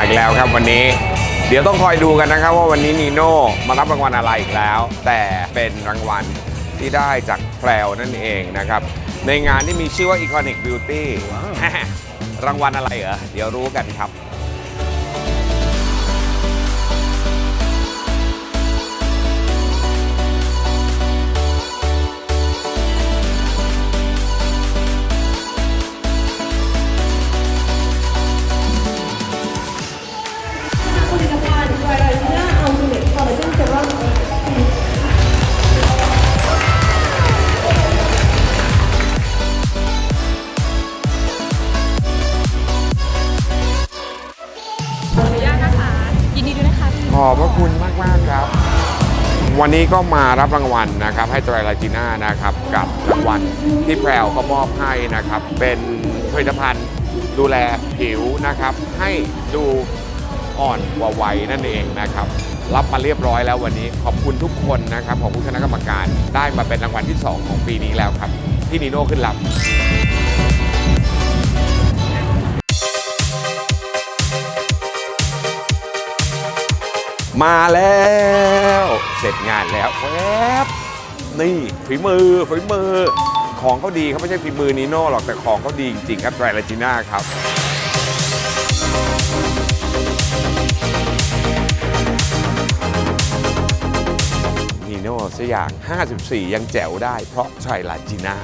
อีกแล้วครับวันนี้ เดี๋ยวต้องคอยดูกันนะครับว่าวันนี้นีโน่มารับรางวัลอะไรอีกแล้ว แต่เป็นรางวัลที่ได้จากแพรวนั่นเองนะครับ ในงานที่มีชื่อว่า Iconic Beauty รางวัลอะไรเหรอเดี๋ยวรู้กันครับ ขอบพระคุณมากมากครับ วันนี้ก็มารับรางวัลนะครับ ให้ไตรลาจีน่านะครับกับรางวัลที่แพรวก็มอบให้นะครับ เป็นผลิตภัณฑ์ดูแลผิวนะครับ ให้ดูอ่อนกว่าวัยนั่นเองนะครับ รับมาเรียบร้อยแล้ววันนี้ขอบคุณทุกคนนะครับของผู้คณะกรรมการได้มาเป็นรางวัลที่ 2 ของปีนี้แล้วครับ ที่นีโน่ขึ้นรับ มาแล้ว เสร็จงานแล้วแวบนี่ฝีมือฝีมือ ของเขาดีเขาไม่ใช่ฝีมือนีโน่หรอกแต่ของเขาดีจริงๆครับไตรลาจิน่าครับนีโน่สักอย่าง 54 ยังแจ๋วได้เพราะไตรลาจิน่า